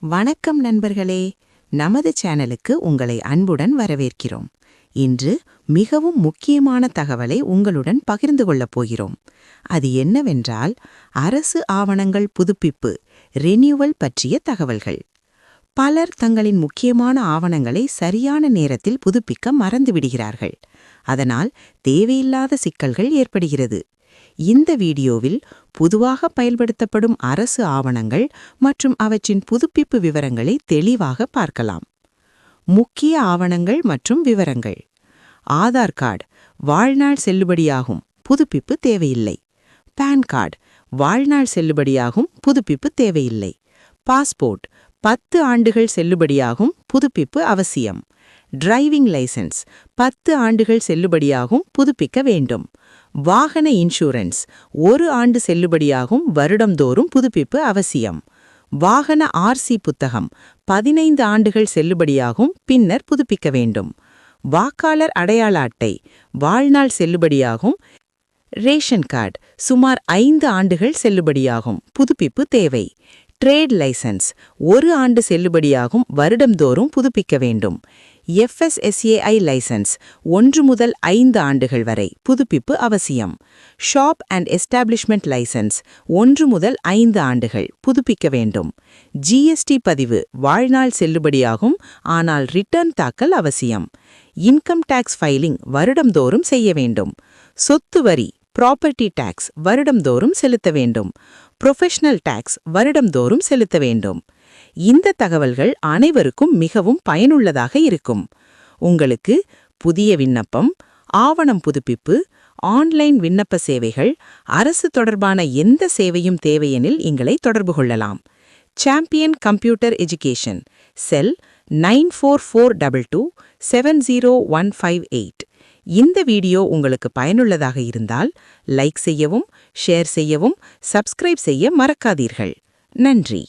வணக்கம் நண்பர்களே. நமது சேனலுக்கு உங்களை அன்புடன் வரவேற்கிறோம். இன்று மிகவும் முக்கியமான தகவலை உங்களுடன் பகிர்ந்து கொள்ளப் போகிறோம். அது என்னவென்றால் அரசு ஆவணங்கள் புதுப்பிப்பு ரெனியூவல் பற்றிய தகவல்கள். பலர் தங்களின் முக்கியமான ஆவணங்களை சரியான நேரத்தில் புதுப்பிக்க மறந்துவிடுகிறார்கள். அதனால் தேவையில்லாத சிக்கல்கள் ஏற்படுகிறது. இந்த வீடியோவில் பொதுவாக பயன்படுத்தப்படும் அரசு ஆவணங்கள் மற்றும் அவற்றின் புதுப்பிப்பு விவரங்களை தெளிவாக பார்க்கலாம். முக்கிய ஆவணங்கள் மற்றும் விவரங்கள். ஆதார் கார்டு வாழ்நாள் செல்லுபடியாகும் புதுப்பிப்பு தேவையில்லை. பான் கார்டு வாழ்நாள் செல்லுபடியாகும் புதுப்பிப்பு தேவையில்லை. பாஸ்போர்ட் பத்து ஆண்டுகள் செல்லுபடியாகும் புதுப்பிப்பு அவசியம். டிரைவிங் லைசென்ஸ் பத்து ஆண்டுகள் செல்லுபடியாகும் புதுப்பிக்க வேண்டும். வாகன இன்சூரன்ஸ் ஒரு ஆண்டு செல்லுபடியாகும் வருடம்தோறும் புதுப்பிப்பு அவசியம். வாகன ஆர்சி புத்தகம் பதினைந்து ஆண்டுகள் செல்லுபடியாகும் பின்னர் புதுப்பிக்க வேண்டும். வாக்காளர் அடையாள அட்டை வாழ்நாள் செல்லுபடியாகும். ரேஷன் கார்டு சுமார் ஐந்து ஆண்டுகள் செல்லுபடியாகும் புதுப்பிப்பு தேவை. ட்ரேட் லைசென்ஸ் ஒரு ஆண்டு செல்லுபடியாகும் வருடம்தோறும் புதுப்பிக்க வேண்டும். எஃப்எஸ்எஸ்ஏஐ லைசன்ஸ் ஒன்று முதல் ஐந்து ஆண்டுகள் வரை புதுப்பிப்பு அவசியம். ஷாப் அண்ட் எஸ்டாப்ளிஷ்மெண்ட் லைசன்ஸ் ஒன்று முதல் ஐந்து ஆண்டுகள் புதுப்பிக்க வேண்டும். ஜிஎஸ்டி பதிவு வாழ்நாள் செல்லுபடியாகும் ஆனால் ரிட்டர்ன் தாக்கல் அவசியம். இன்கம் டேக்ஸ் ஃபைலிங் வருடம்தோறும் செய்ய வேண்டும். சொத்து வரி ப்ராப்பர்ட்டி டேக்ஸ் வருடம்தோறும் செலுத்த வேண்டும். ப்ரொஃபஷனல் டேக்ஸ் வருடம்தோறும் செலுத்த வேண்டும். இந்த தகவல்கள் அனைவருக்கும் மிகவும் பயனுள்ளதாக இருக்கும். உங்களுக்கு புதிய விண்ணப்பம் ஆவணம் புதுப்பிப்பு ஆன்லைன் விண்ணப்ப சேவைகள் அரசு தொடர்பான எந்த சேவையும் தேவையெனில் எங்களை தொடர்பு கொள்ளலாம். Champion computer education cell nine four four double two seven zero one five eight இந்த வீடியோ உங்களுக்கு பயனுள்ளதாக இருந்தால் லைக் செய்யவும் ஷேர் செய்யவும் சப்ஸ்கிரைப் செய்ய மறக்காதீர்கள். நன்றி.